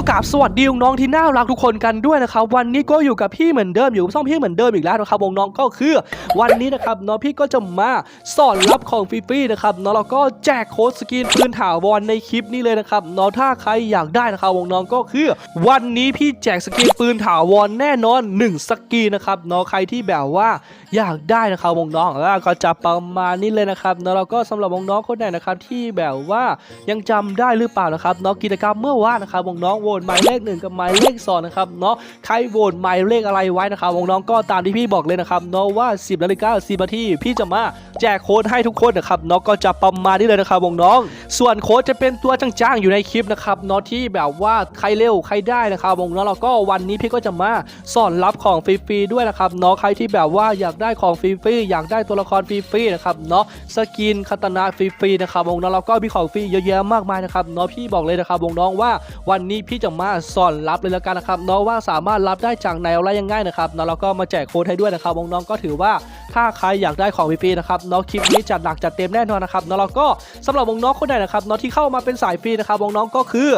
กับสวัสดีน้องที่น่ารักทุกคนกันด้วยนะครับวันนี้ก็อยู่กับพี่เหมือนเดิมอยู่กับช่องพี่เหมือนเดิมอีกแล้วนะครับวงน้องก็คือวันนี้นะครับน้องพี่ก็จะมาสอนรับของฟรีๆนะครับน้องเราก็แจกโค้ดสกินปืนถาวรในคลิปนี้เลยนะครับน้องถ้าใครอยากได้นะครับวงน้องก็คือ วันนี้พี่แจกสกินปืนถาวรแน่นอน 1 สกินนะครับน้องใครที่แบบว่า อยากได้นะครับวงน้องแล้วก็จะประมาณนี้เลยนะครับน้องเราก็สำหรับวงน้องคนไหนนะครับที่แบบว่ายังจำได้หรือเปล่านะครับน้องกิจกรรมเมื่อวานนะครับวงน้องโหวตหมายเลขหนึ่งกับหมายเลขสองนะครับเนาะใครโหวตหมายเลขอะไรไว้นะครับวงน้องก็ตามที่พี่บอกเลยนะครับเนาะว่า 10นาฬิกา10นาทีพี่จะมาแจกโค้ดให้ทุกคนนะครับเนาะก็จะประมาณนี้เลยนะครับวงน้อง ส่วนโค้ดจะเป็นตัวจ้างๆอยู่ในคลิปนะครับเนาะที่แบบว่าใครเร็วใครได้นะครับวงน้องๆแล้วก็วันนี้พี่ก็จะมาสอนรับของฟรีๆด้วยนะครับเนาะใครที่แบบว่าอยากได้ของฟรีๆอยากได้ตัวละครฟรีๆนะครับเนาะสกินคาตานาฟรีๆนะครับน้องๆแล้วก็มีของฟรีเยอะแยะมากมายนะครับเนาะพี่บอกเลยนะครับวงน้องว่าวันนี้พี่จะมาสอนรับเลยแล้วกันนะครับเนาะว่าสามารถรับได้จากไหนอะไรยังไงนะครับเนาะแล้วก็มาแจกโค้ดให้ด้วยนะครับวงน้องก็ถือว่าถ้าใครอยากได้ของฟรีๆนะครับเนาะคลิปนี้จัดหนักจัดเต็มแน่นอนนะครับเนาะแล้วก็สำหรับวงน้องคนไหนนะครับเนาะที่เข้ามาเป็นสายฟรีนะครับวงน้องก็คือ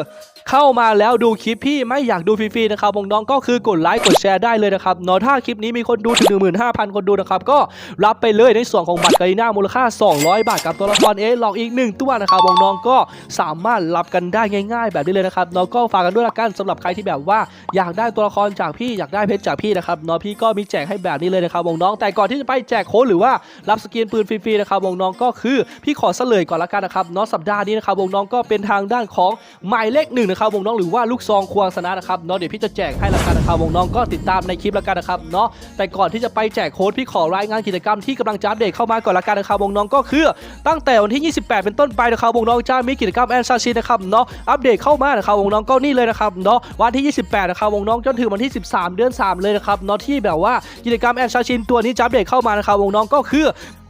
เข้ามาแล้วดูคลิปพี่ไม่อยากดูฟรีๆนะครับน้องก็คือกดไลค์กดแชร์ได้เลยนะครับเนาะถ้าคลิปนี้มีคนดูถึง 15,000 คนดูนะครับก็รับไปเลยในส่วนของบัตรกาลิน่ามูลค่า 200 บาทกับตัวละครเอลองอีกหนึ่งตัวนะครับน้องก็สามารถรับกันได้ง่าย ๆ แบบนี้เลยนะครับเนาะก็ฝากกันด้วยละกันสำหรับใครที่แบบว่าอยากได้ตัวละครจากพี่อยากได้เพชรจากพี่นะครับเนาะพี่ก็มีแจกให้แบบนี้เลยนะครับน้องแต่ก่อนที่จะไปแจกโค้ดหรือว่ารับสกินปืนฟรีๆนะครับน้องก็คือพี่ขอเฉลยก่อนละกันนะครับเนาะสัปดาห์นี้นะครับน้องก็เป็นทางด้านของหมายเลขหนึ่งนะครับน้องหรือว่าลูกซองควงสนะนะครับเนาะเดี๋ยวพี่จะแจกให้ละกันนะครับน้องก็ติดตามในคลิปละกันนะครับเนาะแต่ก่อนที่จะไปแจกโค้ดพี่ขอรายงานกิจกรรมที่กำลังจะอัปเดตเข้ามาก่อนละกันนะครับน้องก็คือ ตั้งแต่วันที่ 28 เป็นต้นไปนะครับน้องจะมีกิจกรรมแอนซาชินะครับเนาะอัปเดตเข้ามานะครับน้องก็นี่เลยนะครับเนาะวันที่ 28 นะครับน้องจนถึงวันที่ 13 เดือน 3 เลยนะครับเนาะที่แบบว่ากิจกรรมแอนซาชินตัวนี้จะอัปเดตเข้ามานะครับน้องก็คือ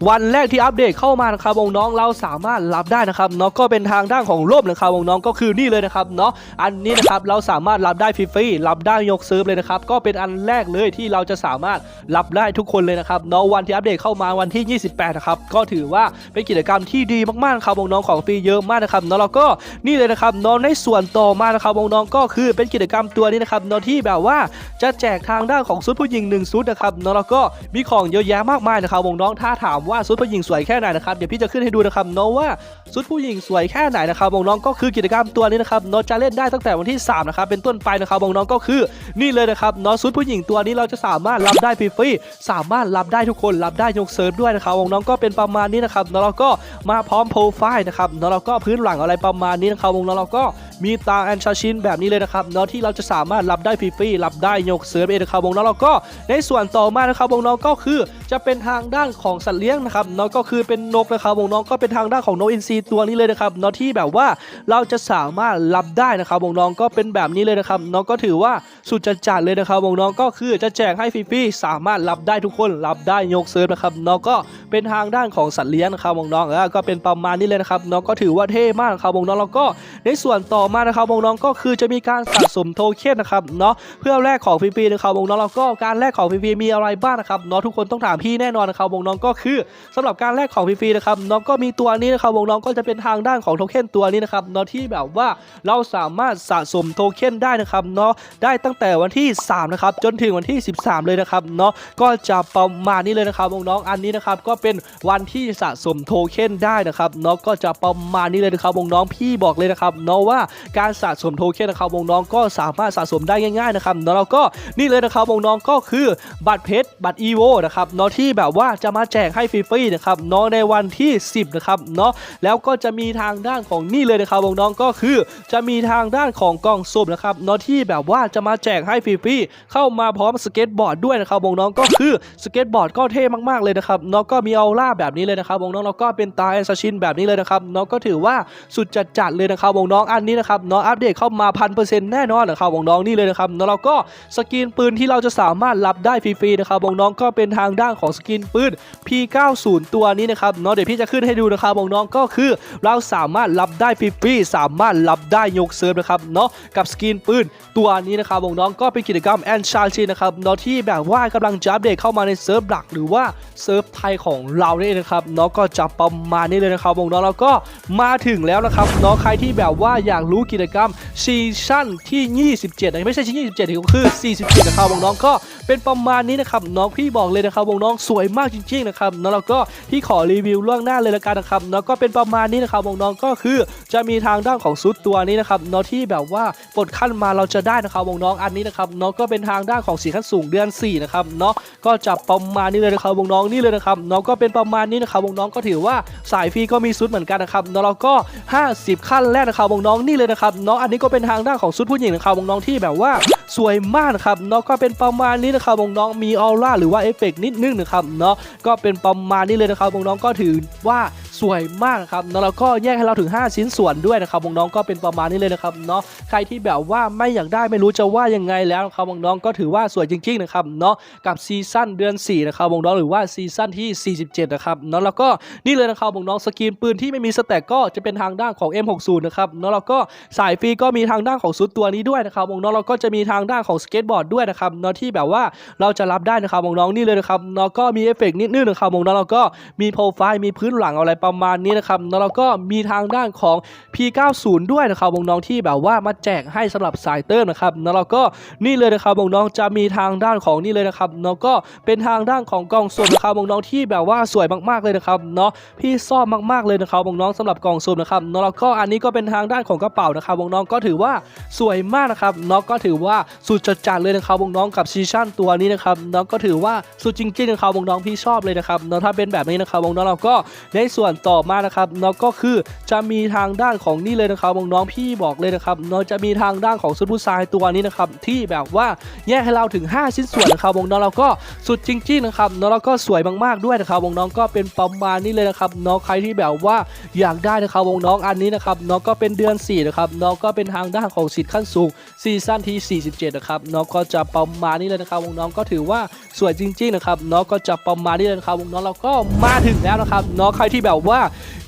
วันแรกที่อัปเดตเข้ามานะครับวงน้องเราสามารถรับได้นะครับเนาะก็เป็นทางด้านของร่มนะครับวงน้องก็คือนี่เลยนะครับเนาะอันนี้นะครับเราสามารถรับได้ฟรีๆรับได้ยกซิร์ฟเลยนะครับก็เป็นอันแรกเลยที่เราจะสามารถรับได้ทุกคนเลยนะครับเนาะวันที่อัปเดตเข้ามาวันที่ 28 นะครับก็ถือว่าเป็นกิจกรรมที่ดีมากๆครับวงน้องของฟรีเยอะมากนะครับเนาะเราก็นี่เลยนะครับเนาะในส่วนต่อมานะครับวงน้องก็คือเป็นกิจกรรมตัวนี้นะครับเนาะที่แบบว่าจะแจกทางด้านของซุดผู้หญิงหนึ่งซุดนะครับเนาะแล้วก็มีของเยอะแยะมากมายนะครับวงน้องถ้าถามว่าว่าซุดผู้หญิงสวยแค่ไหนนะครับเดี๋ยวพี่จะขึ้นให้ดูนะครับเนาะว่าซุดผู้หญิงสวยแค่ไหนนะครับวงน้องก็คือกิจกรรมตัวนี้นะครับเนาะจะเล่นได้ตั้งแต่วันที่3นะครับเป็นต้นไปนะครับวงน้องก็คือนี่เลยนะครับเนาะซุดผู้หญิงตัวนี้เราจะสามารถรับได้ฟรีๆสามารถรับได้ทุกคนรับได้ยกเซิร์ฟด้วยนะครับวงน้องก็เป็นประมาณนี้นะครับเนาะแล้วก็มาพร้อมโปรไฟล์นะครับเนาะแล้วก็พื้นหลังอะไรประมาณนี้นะครับวงน้องเราก็มีตาแอนชาชินแบบนี้เลยนะครับเนาะที่เราจะสามารถรับได้ฟรีๆรับได้ยกเซิร์ฟเองนะครับวงน้องเราก็ในส่วนต่อมานะครับวงน้องก็คือ จะเป็นทางด้านของสัตว์เลี้ยงนะครับเนาะก็คือเป็นนกนะครับวงน้องก็เป็นทางด้านของนกอินทรีตัวนี้เลยนะครับเนาะที่แบบว่าเราจะสามารถรับได้นะครับวงน้องก็เป็นแบบนี้เลยนะครับเนาะก็ถือว่าสุดจัดจัดเลยนะครับวงน้องก็คือจะแจกให้ฟรีๆสามารถรับได้ทุกคนรับได้ยกเซิร์ฟนะครับเนาะก็เป็นทางด้านของสัตว์เลี้ยงนะครับวงน้องแล้วก็เป็นประมาณนี้เลยนะครับเนาะก็ถือว่าเท่มากนะครับวงน้องแล้วก็ในส่วนต่อมานะครับวงน้องก็คือจะมีการสะสมโทเค็นนะครับเนาะเพื่อแลกของฟรีๆนะครับวงน้องแล้วก็การแลกของฟรีๆมีอะไรบ้างนะครับเนาะทุกคนต้องถามพี่แน่นอนนะครับวงน้องก็คือสำหรับการแลกของฟรีๆนะครับเนาะก็มีตัวนี้นะครับวงน้องก็จะเป็นทางด้านของโทเค็นตัวนี้นะครับเนาะที่แบบว่าเราสามารถสะสมโทเค็นได้นะครับเนาะได้ตั้งแต่วันที่3นะครับจนถึงวันที่ 13 เลยนะครับเนาะก็จะประมาณนี้เลยนะครับวงน้องอันนี้นะครับก็เป็นวันที่สะสมโทเค็นได้นะครับเนาะก็จะประมาณนี้เลยนะครับวงน้องพี่บอกเลยนะครับเนาะว่าการสะสมโทเค็นนะครับวงน้องก็สามารถสะสมได้ง่ายๆนะครับเนาะแล้วก็นี่เลยนะครับวงน้องก็คือบัตรเพชรบัตรอีโวนะครับเนาะที่แบบว่าจะมาแจกให้ฟรีๆนะครับเนาะในวันที่ 10นะครับเนาะแล้วก็จะมีทางด้านของนี่เลยนะครับวงน้องก็คือจะมีทางด้านของกล่องสุ่มนะครับเนาะที่แบบว่าจะมาแจกให้ฟรีๆเข้ามาพร้อมสเก็ตบอร์ดด้วยนะครับวงน้องก็คือสเก็ตบอร์ดก็เท่มากๆเลยนะครับเนาะก็มีออร่าแบบนี้เลยนะครับวงน้องแล้วก็เป็นตาแอนซาชินแบบนี้เลยนะครับเนาะก็ถือว่าสุดจัดๆเลยนะครับวงน้องอันนี้นะครับเนาะอัปเดตเข้ามาพันเปอร์เซ็นต์แน่นอนนะครับวงน้องนี่เลยนะครับเนาะแล้วก็สกินปืนที่เราจะสามารถรับได้ฟรีๆนะครับวงน้องก็เป็นทางด้านของสกินปืน P90 ตัวนี้นะครับเนาะเดี๋ยวพี่จะขึ้นให้ดูนะครับน้องๆก็คือ เราสามารถรับได้ฟรีๆสามารถรับได้ยกเซิร์ฟนะครับเนาะกับสกินปืนตัวนี้นะครับน้องๆก็เป็นกิจกรรมแอนชาร์ชีนะครับเนาะที่แบบว่ากำลังจะอัปเดตเข้ามาในเซิร์ฟหลักหรือว่าเซิร์ฟไทยของเราเนี่ยนะครับเนาะก็จะประมาณนี้เลยนะครับน้องๆแล้วก็มาถึงแล้วนะครับเนาะใครที่แบบว่าอยากรู้กิจกรรมซีซั่นที่ 27นไม่ใช่ที่27ที่ก็คือ 47นะครับน้องๆก็เป็นประมาณนี้นะครับน้องพี่บอกเลยนะครับวงน้องสวยมากจริงๆนะครับแล้วก็พี่ขอรีวิวล่วงหน้าเลยละกันนะครับเนาะก็เป็นประมาณนี้นะครับวงน้องก็คือจะมีทางด้านของซุดตัวนี้นะครับเนาะที่แบบว่าปลดขั้นมาเราจะได้นะครับวงน้องอันนี้นะครับเนาะก็เป็นทางด้านของสีขั้นสูงเดือน4นะครับเนาะก็จะประมาณนี้เลยนะครับวงน้องนี่เลยนะครับเนาะก็เป็นประมาณนี้นะครับวงน้องก็ถือว่าสายฟรีก็มีซุดเหมือนกันนะครับเนาะแล้วก็ 50 ขั้นแรกนะครับวงน้องนี่เลยนะครับเนาะอันนี้ก็เป็นทางด้านของซุดผู้หญิงนะครับน้องที่แบบว่า สวยมากนะครับเนาะก็เป็นประมาณนี้นะครับน้องๆมีออร่าหรือว่าเอฟเฟกต์นิดนึงนะครับเนาะก็เป็นประมาณนี้เลยนะครับน้องๆก็ถือว่า สวยมากนะครับเนาะแล้วก็แยกให้เราถึง 5 ชิ้นส่วนด้วยนะครับน้องก็เป็นประมาณนี้เลยนะครับเนาะใครที่แบบว่าไม่อยากได้ไม่รู้จะว่ายังไงแล้วนะครับน้องก็ถือว่าสวยจริงๆนะครับเนาะกับซีซั่นเดือน4นะครับน้องหรือว่าซีซั่นที่ 47 นะครับเนาะแล้วก็นี่เลยนะครับน้องสกรีนปืนที่ไม่มีสแต็กก็จะเป็นทางด้านของ M60 นะครับเนาะแล้วก็สายฟรีก็มีทางด้านของซุดตัวนี้ด้วยนะครับน้องๆแล้วก็จะมีทางด้านของสเก็ตบอร์ดด้วยนะครับเนาะที่แบบว่าเราจะรับได้นะครับน้องนี่เลยนะครับเนาะก็มีเอฟเฟกต์นิดนึงนะครับน้องแล้วก็มีโปรไฟล์มีพื้นหลังอะไรประมาณนี้นะครับเนาะแล้วก็มีทางด้านของ P90 ด้วยนะครับวงน้องที่แบบว่ามาแจกให้สำหรับสายเติมนะครับเนาะแล้วก็นี่เลยนะครับวงน้องจะมีทางด้านของนี่เลยนะครับเนาะก็เป็นทางด้านของกล่องสุ่มนะครับวงน้องที่แบบว่าสวยมากๆเลยนะครับเนาะพี่ชอบมากๆเลยนะครับวงน้องๆสำหรับกล่องสุ่มนะครับเนาะแล้วก็อันนี้ก็เป็นทางด้านของกระเป๋านะครับวงน้องก็ถือว่าสวยมากนะครับเนาะก็ถือว่าสุดจัดๆเลยนะครับวงน้องกับซีชั่นตัวนี้นะครับเนาะก็ถือว่าสุดจริงๆนะครับวงน้องพี่ชอบเลยนะครับเนาะถ้าเป็นแบบนี้นะครับวงน้องเราก็ในส่วนต่อมานะครับเนาะก็คือจะมีทางด้านของนี่เลยนะครับน้องๆพี่บอกเลยนะครับเนาะจะมีทางด้านของซุปเปอร์ไซด์ตัวนี้นะครับที่แบบว่าแยกให้เราถึง 5 ชิ้นส่วนนะครับวงน้องเราก็สุดจริงๆนะครับเนาะแล้วก็สวยมากๆด้วยนะครับวงน้องก็เป็นประมาณนี้เลยนะครับเนาะใครที่แบบว่าอยากได้นะครับวงน้องอันนี้นะครับเนาะก็เป็นเดือน4นะครับเนาะก็เป็นทางด้านของสิทธิ์ขั้นสูงซีซั่นที่ 47 นะครับเนาะก็จะประมาณนี้เลยนะครับวงน้องก็ถือว่าสวยจริงๆนะครับเนาะก็จะประมาณนี้เลยนะครับวงน้องเราก็มาถึงแล้วนะครับเนาะใครที่แบบว่า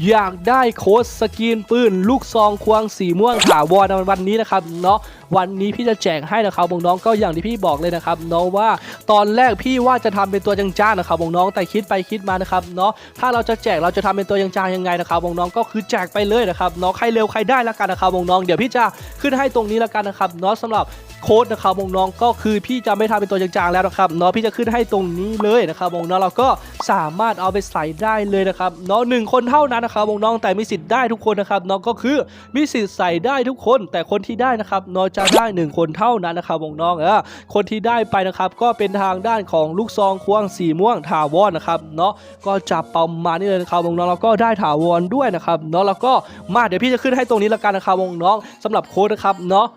อยากได้โค้ดสกรีนปืน ลูกซองควงสีม่วงถาวรในวันนี้นะครับเนาะวันนี้พี่จะแจกให้นะครับน้องก็อย่างที่พี่บอกเลยนะครับเนาะว่าตอนแรกพี่ว่าจะทำเป็นตัวจ้างๆนะครับน้องแต่คิดไปคิดมานะครับเนาะถ้าเราจะแจกเราจะทำเป็นตัวจ้างยังไงนะครับน้องก็คือแจกไปเลยนะครับเนาะใครเร็วใครได้ละกันนะครับน้องเดี๋ยวพี่จะขึ้นให้ตรงนี้ละกันนะครับเนาะสำหรับโค้ดนะครับน้องก็คือพี่จะไม่ทำเป็นตัวจางๆแล้วนะครับเนาะพี่จะขึ้นให้ตรงนี้เลยนะครับน้องเราก็สามารถเอาไปใส่ได้เลยนะครับเนาะหนึ่งคนเท่านั้นนะครับน้องๆแต่มีสิทธิ์ได้ทุกคนนะครับเนาะก็คือมีสิทธิ์ใส่ได้ทุกคน แต่คนที่ได้นะครับเนาะจะได้หนึ่งคนเท่านั้นนะครับน้องๆเออคนที่ได้ไปนะครับก็เป็นทางด้านของลูกซองควงสีม่วงถาวรนะครับเนาะก็จะประมาณนี้เลยนะครับน้องๆเราก็ได้ถาวรด้วยนะครับเนาะแล้วก็มาเดี๋ยวพี่จะขึ้นให้ตรงนี้ละกันนะครับน้องๆสำหรับโค้ดนะครับเนาะ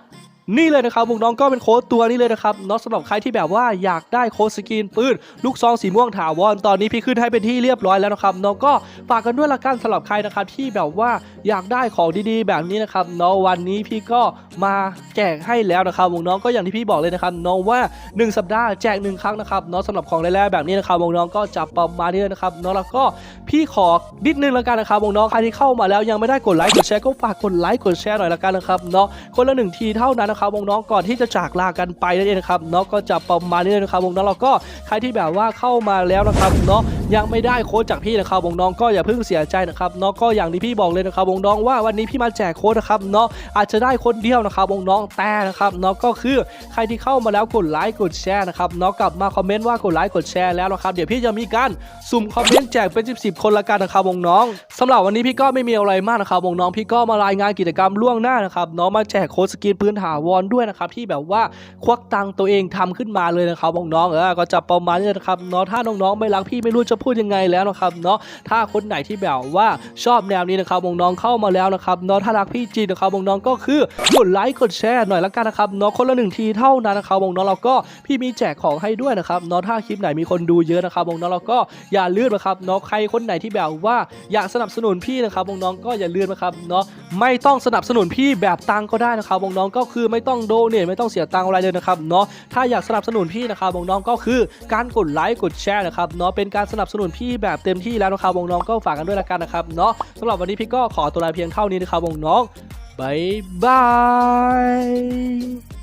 นี่เลยนะครับน้องก็เป็นโค้ดตัวนี้เลยนะครับเนาะสำหรับใครที่แบบว่าอยากได้โค้ดสกรีนปืนลูกซองสีม่วงถาวรตอนนี้พี่ขึ้นให้เป็นที่เรียบร้อยแล้วนะครับน้องก็ฝากกันด้วยละกันสำหรับใครนะครับที่แบบว่าอยากได้ของดีๆ แบบนี้นะครับเนาะวันนี้พี่ก็มาแจกให้แล้วนะครับน้องก็อย่างที่พี่บอกเลยนะครับน้องว่า 1 สัปดาห์แจกหนึ่งครั้งนะครับเนาะสำหรับของแร่ๆแบบนี้นะครับน้องก็จะประมาณนี้เลยนะครับเนาะแล้วก็พี่ขอนิดนึงละกันนะครับน้องใครที่เข้ามาแล้วยังไม่ได้กดไลค์กดแชร์ก็ฝากกดไลค์กดแชร์หน่อยละกันนะครับเนาะคนละหนึ่งทีเท่านั้นนะครับน้องก่อนที่จะจากลากันไปนั่นเองนะครับเนาะก็จะประมาณนี้นะครับน้องๆแล้วก็ใครที่แบบว่าเข้ามาแล้วนะครับเนาะยังไม่ได้โค้ดจากพี่นะครับน้องก็อย่าเพิ่งเสียใจนะครับเนาะก็อย่างที่พี่บอกเลยนะครับน้องว่าวันนี้พี่มาแจกโค้ดนะครับเนาะอาจจะได้คนเดียวนะครับน้องแต่นะครับเนาะก็คือใครที่เข้ามาแล้วกดไลค์กดแชร์นะครับเนาะกลับมาคอมเมนต์ว่ากดไลค์กดแชร์แล้วนะครับเดี๋ยวพี่จะมีการสุ่มคอมเมนต์แจกเป็น 10 10คนละกันนะครับน้องๆสำหรับวันนี้พี่ก็ไม่มีอะไรมากนะครับน้องพี่ก็มารายงานกิจกรรมล่วงหน้านะครับเนาะมาแจกโค้ดสกินพื้นถาวรด้วยนะครับที่แบบว่าควักตังตัวเองทำขึ้นมาเลยนะครับน้องๆเออก็จะประมาณนี้นะครับเนาะถ้าน้องๆไม่รักพี่ไม่รู้จะพูดยังไงแล้วนะครับเนาะถ้าคนไหนที่แบบว่าชอบแนวนี้นะครับน้องๆเข้ามาแล้วนะครับเนาะถ้ารักพี่จริงนะครับน้องๆก็คือกดไลค์กดแชร์หน่อยละกันนะครับเนาะคนละหนึ่งทีเท่านั้นนะครับน้องๆเราก็พี่มีแจกของให้ด้วยนะครับเนาะถ้าคลิปไหนมีคนดูเยอะนะครับน้องๆเราก็อย่าลืมนะครับเนาะใครคนไหนที่แบบว่าอยากสนับสนุนพี่นะครับน้องๆก็อย่าลืมนะครับเนาะไม่ต้องสนับสนุนพี่แบบตังก็ได้นะครับน้องก็คือไม่ต้องโดเนทไม่ต้องเสียตังค์อะไรเลยนะครับเนาะถ้าอยากสนับสนุนพี่นะครับวงน้องก็คือการกดไลค์กดแชร์นะครับเนาะเป็นการสนับสนุนพี่แบบเต็มที่แล้วนะครับวงน้องก็ฝากกันด้วยละกันนะครับเนาะสำหรับวันนี้พี่ก็ขอตัวลาเพียงเท่านี้นะครับวงน้องบายบาย